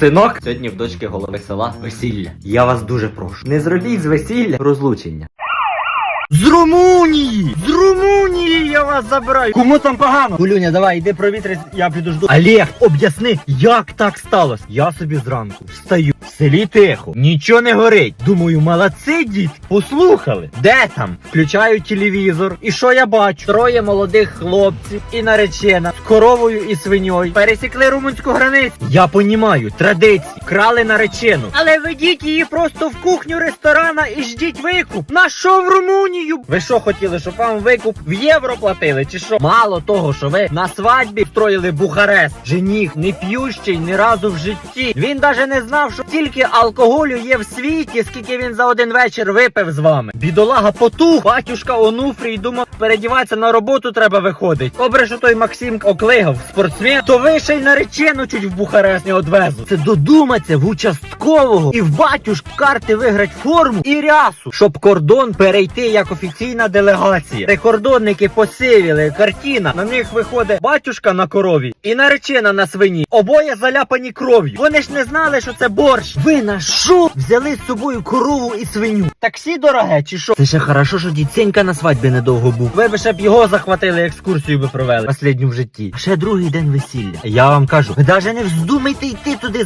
Синок, сьогодні в дочки голови села весілля. Я вас дуже прошу. Не зробіть з весілля розлучення. З Румунії! З Румунії я вас забираю! Кому там погано? Гулюня, давай, йди провітрись, я підожду. Олег, об'ясни, як так сталося? Я собі зранку встаю. Селі тихо, нічого не горить. Думаю, молодці дід, послухали. Де там? Включаю телевізор. І що я бачу? Троє молодих хлопців і наречена з коровою і свиньою пересікли румунську границю. Я понімаю, традиції, крали наречену. Але ведіть її просто в кухню ресторана і ждіть викуп. На що в Румунію? Ви що хотіли, щоб вам викуп в євро платили? Чи що? Мало того, що ви на свадьбі встроїли Бухарест. Жених не п'ющий ні разу в житті. Він даже не знав, що стільки алкоголю є в світі, скільки він за один вечір випив з вами. Бідолага потух, батюшка Онуфрій думав, передіватися на роботу треба виходить. Добре, що той Максим оклигав спортсмен, то ви ще й наречену чуть в Бухарест не одвезли. Це додуматься в участкового і в батюшк карти виграть форму і рясу, щоб кордон перейти як офіційна делегація. Прикордонники посивіли, картина. На них виходить батюшка на корові і наречена на свині. Обоє заляпані кров'ю. Вони ж не знали, що це борщ. Ви на що взяли з собою корову і свиню? Таксі дороге, чи що? Це ще хорошо, що дідценька на свадьбі недовго був. Ви б ще б його захватили, екскурсію би провели. Останню в житті. Ще другий день весілля. Я вам кажу, ви навіть не вздумайте йти туди.